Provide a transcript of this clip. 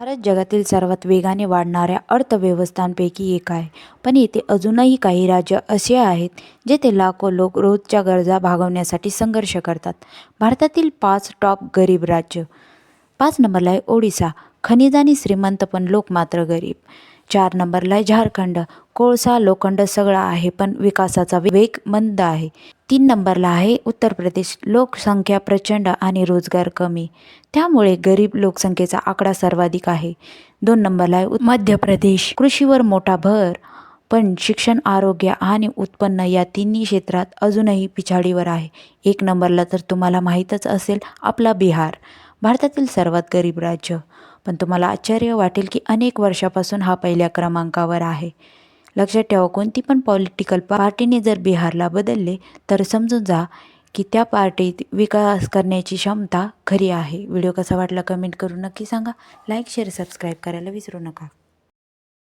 भारत जगातील सर्वात वेगाने वाढणाऱ्या अर्थव्यवस्थांपैकी एक आहे. पण येथे अजूनही काही राज्य असे आहेत जेथे लाखो लोक रोजच्या गरजा भागवण्यासाठी संघर्ष करतात. भारतातील पाच टॉप गरीब राज्य. पाच नंबरला आहे ओडिसा. खनिज आणि श्रीमंत पण लोक मात्र गरीब. चार नंबरला आहे झारखंड. कोळसा लोखंड सगळं आहे पण विकासाचा वेग मंद आहे. तीन नंबरला आहे उत्तर प्रदेश. लोकसंख्या प्रचंड आणि रोजगार कमी. त्यामुळे गरीब लोकसंख्येचा आकडा सर्वाधिक आहे. दोन नंबरला आहे मध्य प्रदेश. कृषीवर मोठा भर पण शिक्षण आरोग्य आणि उत्पन्न या तिन्ही क्षेत्रात अजूनही पिछाडीवर आहे. एक नंबरला तर तुम्हाला माहीतच असेल आपला बिहार. भारतातील सर्वात गरीब राज्य. पण तुम्हाला आश्चर्य वाटेल की अनेक वर्षापासून हा पहिल्या क्रमांकावर आहे. लक्षात ठेवा कोणती पण पॉलिटिकल पार्टीने जर बिहारला बदलले तर समजून जा की त्या पार्टीत विकास करण्याची क्षमता खरी आहे. व्हिडिओ कसा वाटला कमेंट करून नक्की सांगा. लाईक शेअर सबस्क्राईब करायला विसरू नका.